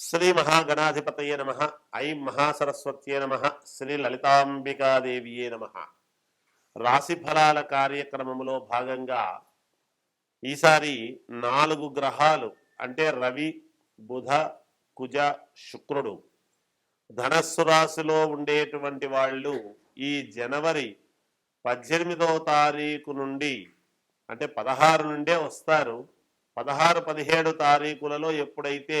శ్రీ మహాగణాధిపతయే నమ ఐం మహాసరస్వత్యే నమ శ్రీ లలితాంబికాదేవియే నమ. రాశి ఫలాల కార్యక్రమంలో భాగంగా ఈసారి నాలుగు గ్రహాలు అంటే రవి బుధ కుజ శుక్రుడు ధనస్సు రాశిలో ఉండేటువంటి వాళ్ళు ఈ జనవరి పద్దెనిమిదవ తారీఖు నుండి అంటే పదహారు నుండే వస్తారు. పదహారు పదిహేడు తారీఖులలో ఎప్పుడైతే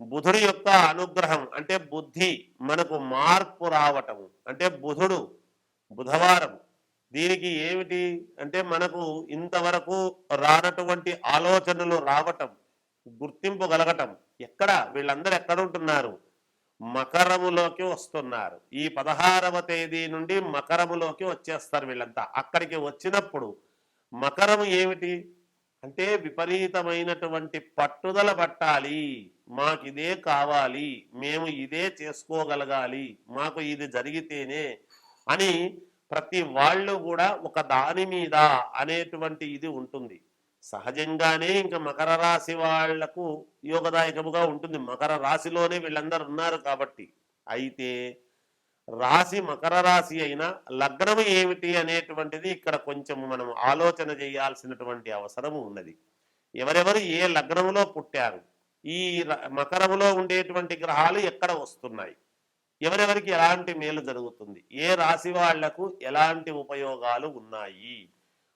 బుధుడి యొక్క అనుగ్రహం అంటే బుద్ధి మనకు మార్పు రావటము. అంటే బుధుడు బుధవారం దీనికి ఏమిటి అంటే మనకు ఇంతవరకు రానటువంటి ఆలోచనలు రావటం గుర్తింపు కలగటం ఎక్కడ? వీళ్ళందరూ ఎక్కడ ఉంటున్నారు మకరములోకి వస్తున్నారు. ఈ పదహారవ తేదీ నుండి మకరములోకి వచ్చేస్తారు వీళ్ళంతా. అక్కడికి వచ్చినప్పుడు మకరము ఏమిటి? అంటే విపరీతమైనటువంటి పట్టుదల పట్టాలి. మాకు ఇదే కావాలి మేము ఇదే చేసుకోగలగాలి మాకు ఇది జరిగితేనే అని ప్రతి వాళ్ళు కూడా ఒక దాని మీద అనేటువంటి ఇది ఉంటుంది. సహజంగానే ఇంకా మకర రాశి వాళ్ళకు యోగదాయకముగా ఉంటుంది. మకర రాశిలోనే వీళ్ళందరూ ఉన్నారు కాబట్టి. అయితే రాశి మకర రాశి అయినా లగ్నము ఏమిటి అనేటువంటిది ఇక్కడ కొంచెం మనం ఆలోచన చేయాల్సినటువంటి అవసరం ఉన్నది. ఎవరెవరు ఏ లగ్నములో పుట్టారు? ఈ మకరములో ఉండేటువంటి గ్రహాలు ఎక్కడ వస్తున్నాయి? ఎవరెవరికి ఎలాంటి మేలు జరుగుతుంది? ఏ రాశి వాళ్ళకు ఎలాంటి ఉపయోగాలు ఉన్నాయి?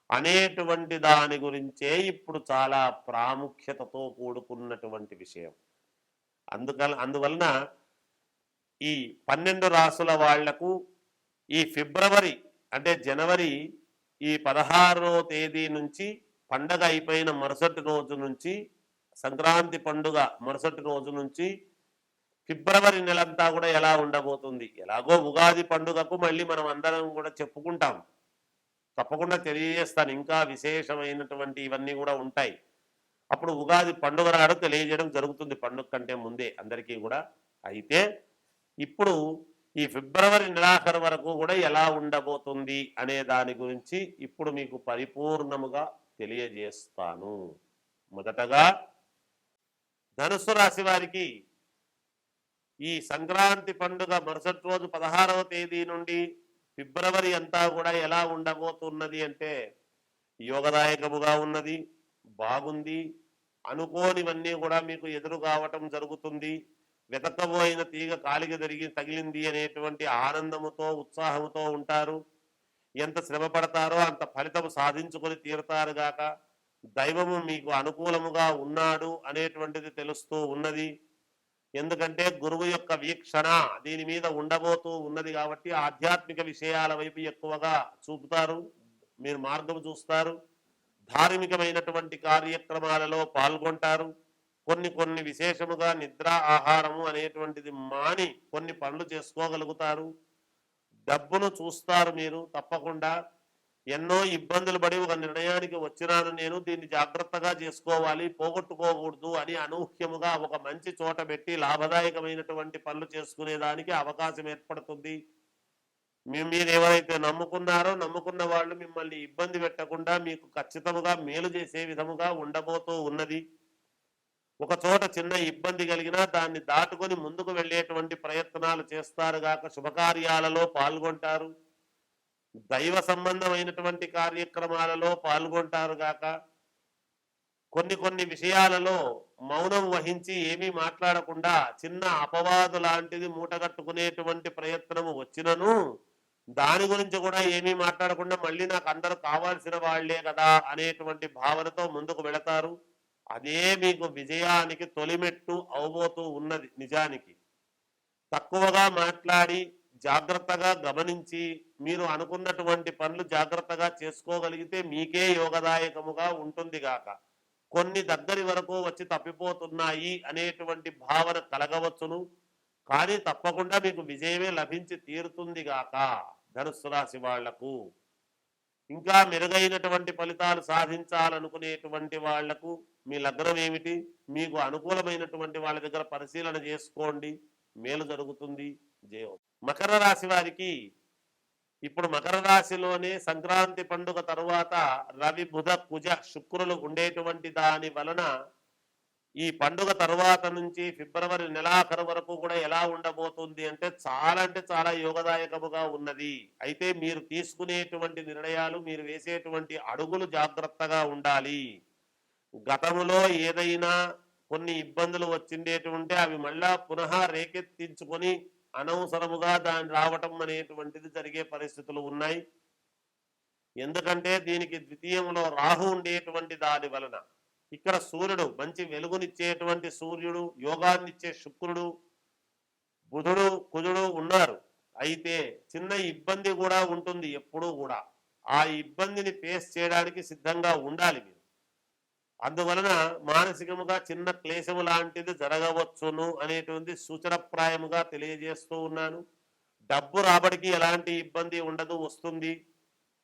అనేటువంటి దాని గురించే ఇప్పుడు చాలా ప్రాముఖ్యతతో కూడుకున్నటువంటి విషయం. అందుకల అందువలన ఈ పన్నెండు రాసుల వాళ్ళకు ఈ ఫిబ్రవరి అంటే జనవరి ఈ పదహారో తేదీ నుంచి పండగ అయిపోయిన మరుసటి రోజు నుంచి సంక్రాంతి పండుగ మరుసటి రోజు నుంచి ఫిబ్రవరి నెలంతా కూడా ఎలా ఉండబోతుంది? ఎలాగో ఉగాది పండుగకు మళ్ళీ మనం అందరం కూడా చెప్పుకుంటాం. తప్పకుండా తెలియజేస్తాను. ఇంకా విశేషమైనటువంటి ఇవన్నీ కూడా ఉంటాయి. అప్పుడు ఉగాది పండుగ నాడు తెలియజేయడం జరుగుతుంది పండుగ కంటే ముందే అందరికీ కూడా. అయితే ఇప్పుడు ఈ ఫిబ్రవరి నెలాఖరు వరకు కూడా ఎలా ఉండబోతుంది అనే దాని గురించి ఇప్పుడు మీకు పరిపూర్ణముగా తెలియజేస్తాను. మొదటగా ధనుసు రాశి వారికి ఈ సంక్రాంతి పండుగ మరుసటి రోజు పదహారవ తేదీ నుండి ఫిబ్రవరి అంతా కూడా ఎలా ఉండబోతున్నది అంటే యోగదాయకముగా ఉన్నది బాగుంది అనుకోనివన్నీ కూడా మీకు ఎదురు కావటం జరుగుతుంది. వెతకబోయిన తీగ కాలికి జరిగి తగిలింది అనేటువంటి ఆనందముతో ఉత్సాహముతో ఉంటారు. ఎంత శ్రమ పడతారో అంత ఫలితం సాధించుకొని తీరుతారు గాక దైవము మీకు అనుకూలముగా ఉన్నాడు అనేటువంటిది తెలుస్తూ ఉన్నది. ఎందుకంటే గురువు యొక్క వీక్షణ దీని మీద ఉండబోతూ ఉన్నది కాబట్టి ఆధ్యాత్మిక విషయాల వైపు ఎక్కువగా చూపుతారు మీరు మార్గం చూస్తారు ధార్మికమైనటువంటి కార్యక్రమాలలో పాల్గొంటారు. కొన్ని కొన్ని విశేషముగా నిద్ర ఆహారము అనేటువంటిది మాని కొన్ని పనులు చేసుకోగలుగుతారు. డబ్బును చూస్తారు మీరు తప్పకుండా. ఎన్నో ఇబ్బందులు పడి ఒక నిర్ణయానికి వచ్చినాను నేను. దీన్ని జాగ్రత్తగా చేసుకోవాలి పోగొట్టుకోకూడదు అని అనూహ్యముగా ఒక మంచి చోట పెట్టి లాభదాయకమైనటువంటి పనులు చేసుకునేదానికి అవకాశం ఏర్పడుతుంది. మీరు ఎవరైతే నమ్ముకున్నారో నమ్ముకున్న వాళ్ళు మిమ్మల్ని ఇబ్బంది పెట్టకుండా మీకు ఖచ్చితముగా మేలు చేసే విధముగా ఉండబోతూ ఉన్నది. ఒక చోట చిన్న ఇబ్బంది కలిగినా దాన్ని దాటుకొని ముందుకు వెళ్ళేటువంటి ప్రయత్నాలు చేస్తారు గాక శుభకార్యాలలో పాల్గొంటారు. దైవ సంబంధమైనటువంటి కార్యక్రమాలలో పాల్గొంటారు గాక. కొన్ని కొన్ని విషయాలలో మౌనం వహించి ఏమీ మాట్లాడకుండా చిన్న అపవాదు లాంటిది మూటగట్టుకునేటువంటి ప్రయత్నము వచ్చినను దాని గురించి కూడా ఏమీ మాట్లాడకుండా మళ్ళీ నాకు అందరూ కావాల్సిన వాళ్ళే కదా అనేటువంటి భావనతో ముందుకు వెళతారు. అదే మీకు విజయానికి తొలిమెట్టు అవబోతూ ఉన్నది నిజానికి. తక్కువగా మాట్లాడి జాగ్రత్తగా గమనించి మీరు అనుకున్నటువంటి పనులు జాగ్రత్తగా చేసుకోగలిగితే మీకే యోగదాయకముగా ఉంటుంది గాక. కొన్ని దగ్గరి వరకు వచ్చి తప్పిపోతున్నాయి అనేటువంటి భావన కలగవచ్చును. కానీ తప్పకుండా మీకు విజయమే లభించి తీరుతుంది గాక ధనుస్సు రాశి వాళ్ళకు. ఇంకా మెరుగైనటువంటి ఫలితాలు సాధించాలనుకునేటువంటి వాళ్ళకు మీ లగ్నం ఏమిటి? మీకు అనుకూలమైనటువంటి వాళ్ళ దగ్గర పరిశీలన చేసుకోండి. మేలు జరుగుతుంది. జయం మకర రాశి వారికి ఇప్పుడు మకర రాశిలోనే సంక్రాంతి పండుగ తరువాత రవి బుధ కుజ శుక్రులు ఉండేటువంటి దాని వలన ఈ పండుగ తరువాత నుంచి ఫిబ్రవరి నెలాఖరు వరకు కూడా ఎలా ఉండబోతుంది అంటే చాలా అంటే చాలా యోగదాయకముగా ఉన్నది. అయితే మీరు తీసుకునేటువంటి నిర్ణయాలు మీరు వేసేటువంటి అడుగులు జాగ్రత్తగా ఉండాలి. గతములో ఏదైనా కొన్ని ఇబ్బందులు వచ్చిండేటువంటి అవి మళ్ళా పునః రేకెత్తించుకొని అనవసరముగా దాని రావటం అనేటువంటిది జరిగే పరిస్థితులు ఉన్నాయి. ఎందుకంటే దీనికి ద్వితీయంలో రాహు ఉండేటువంటి దాని వలన ఇక్కడ సూర్యుడు మంచి వెలుగునిచ్చేటువంటి సూర్యుడు యోగాన్నిచ్చే శుక్రుడు బుధుడు కుజుడు ఉన్నారు. అయితే చిన్న ఇబ్బంది కూడా ఉంటుంది ఎప్పుడూ కూడా. ఆ ఇబ్బందిని ఫేస్ చేయడానికి సిద్ధంగా ఉండాలి మీరు. అందువలన మానసికముగా చిన్న క్లేశము లాంటిది జరగవచ్చును అనేటువంటి సూచనప్రాయముగా తెలియజేస్తూ ఉన్నాను. డబ్బు రాబడికి ఎలాంటి ఇబ్బంది ఉండదు వస్తుంది.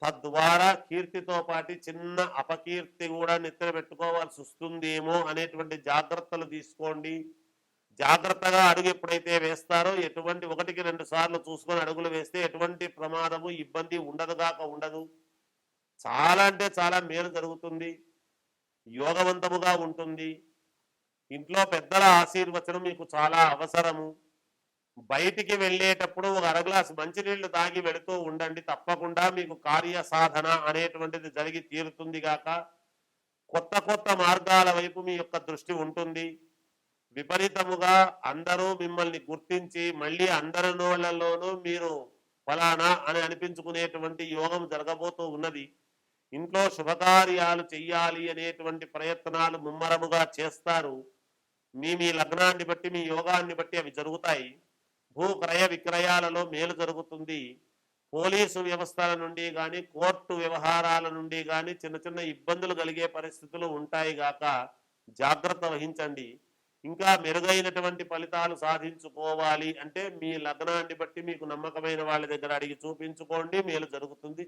తద్వారా కీర్తితో పాటు చిన్న అపకీర్తి కూడా నిద్ర పెట్టుకోవాల్సి వస్తుందేమో అనేటువంటి జాగ్రత్తలు తీసుకోండి. జాగ్రత్తగా అడుగు ఎప్పుడైతే వేస్తారో ఎటువంటి ఒకటికి రెండు సార్లు చూసుకొని అడుగులు వేస్తే ఎటువంటి ప్రమాదము ఇబ్బంది ఉండదుగాక ఉండదు. చాలా అంటే చాలా మేలు జరుగుతుంది. యోగవంతముగా ఉంటుంది. ఇంట్లో పెద్దల ఆశీర్వచనం మీకు చాలా అవసరము. బయటికి వెళ్ళేటప్పుడు ఒక అర గ్లాసు మంచినీళ్ళు తాగి వెళుతూ ఉండండి. తప్పకుండా మీకు కార్య సాధన అనేటువంటిది జరిగి తీరుతుంది గాక. కొత్త కొత్త మార్గాల వైపు మీ యొక్క దృష్టి ఉంటుంది. విపరీతముగా అందరూ మిమ్మల్ని గుర్తించి మళ్ళీ అందరి నోళ్ళలోనూ మీరు ఫలానా అని అనిపించుకునేటువంటి యోగం జరగబోతూ ఉన్నది. ఇంట్లో శుభకార్యాలు చెయ్యాలి అనేటువంటి ప్రయత్నాలు ముమ్మరముగా చేస్తారు. మీ మీ లగ్నాన్ని బట్టి మీ యోగాన్ని బట్టి అవి జరుగుతాయి. భూ క్రయ విక్రయాలలో మేలు జరుగుతుంది. పోలీసు వ్యవస్థల నుండి కానీ కోర్టు వ్యవహారాల నుండి కానీ చిన్న చిన్న ఇబ్బందులు కలిగే పరిస్థితులు ఉంటాయి గాక జాగ్రత్త వహించండి. ఇంకా మెరుగైనటువంటి ఫలితాలు సాధించుకోవాలి అంటే మీ లగ్నాన్ని బట్టి మీకు నమ్మకమైన వాళ్ళ దగ్గర అడిగి చూపించుకోండి. మేలు జరుగుతుంది.